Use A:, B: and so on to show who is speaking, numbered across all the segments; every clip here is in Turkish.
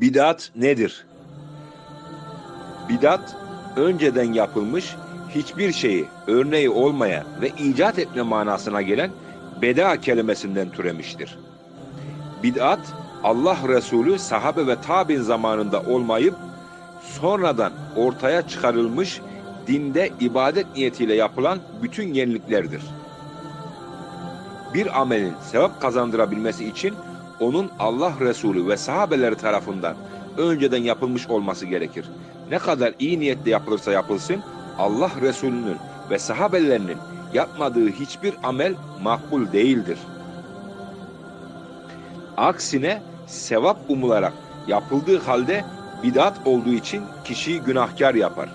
A: Bidat nedir? Bidat, önceden yapılmış hiçbir şeyi örneği olmayan ve icat etme manasına gelen beda kelimesinden türemiştir. Bid'at, Allah Resulü sahabe ve tabi'in zamanında olmayıp sonradan ortaya çıkarılmış dinde ibadet niyetiyle yapılan bütün yeniliklerdir. Bir amelin sevap kazandırabilmesi için onun Allah Resulü ve sahabeleri tarafından önceden yapılmış olması gerekir. Ne kadar iyi niyetle yapılırsa yapılsın Allah Resulü'nün ve sahabelerinin yapmadığı hiçbir amel makbul değildir. Aksine sevap umularak yapıldığı halde bidat olduğu için kişiyi günahkar yapar.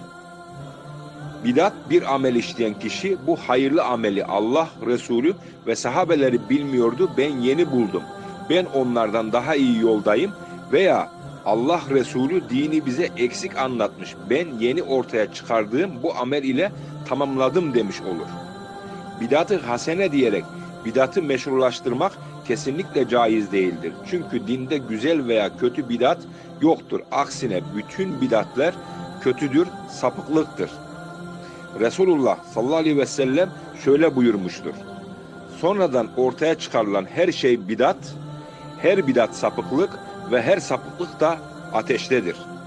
A: Bidat bir amel işleyen kişi bu hayırlı ameli Allah, Resulü ve sahabeleri bilmiyordu ben yeni buldum. Ben onlardan daha iyi yoldayım veya Allah Resulü dini bize eksik anlatmış. Ben yeni ortaya çıkardığım bu amel ile tamamladım demiş olur. Bidatı hasene diyerek bidatı meşrulaştırmak kesinlikle caiz değildir. Çünkü dinde güzel veya kötü bidat yoktur. Aksine bütün bidatler kötüdür, sapıklıktır. Resulullah sallallahu aleyhi ve sellem şöyle buyurmuştur. Sonradan ortaya çıkarılan her şey bidat, her bidat sapıklık ve her sapıklık da ateştedir.''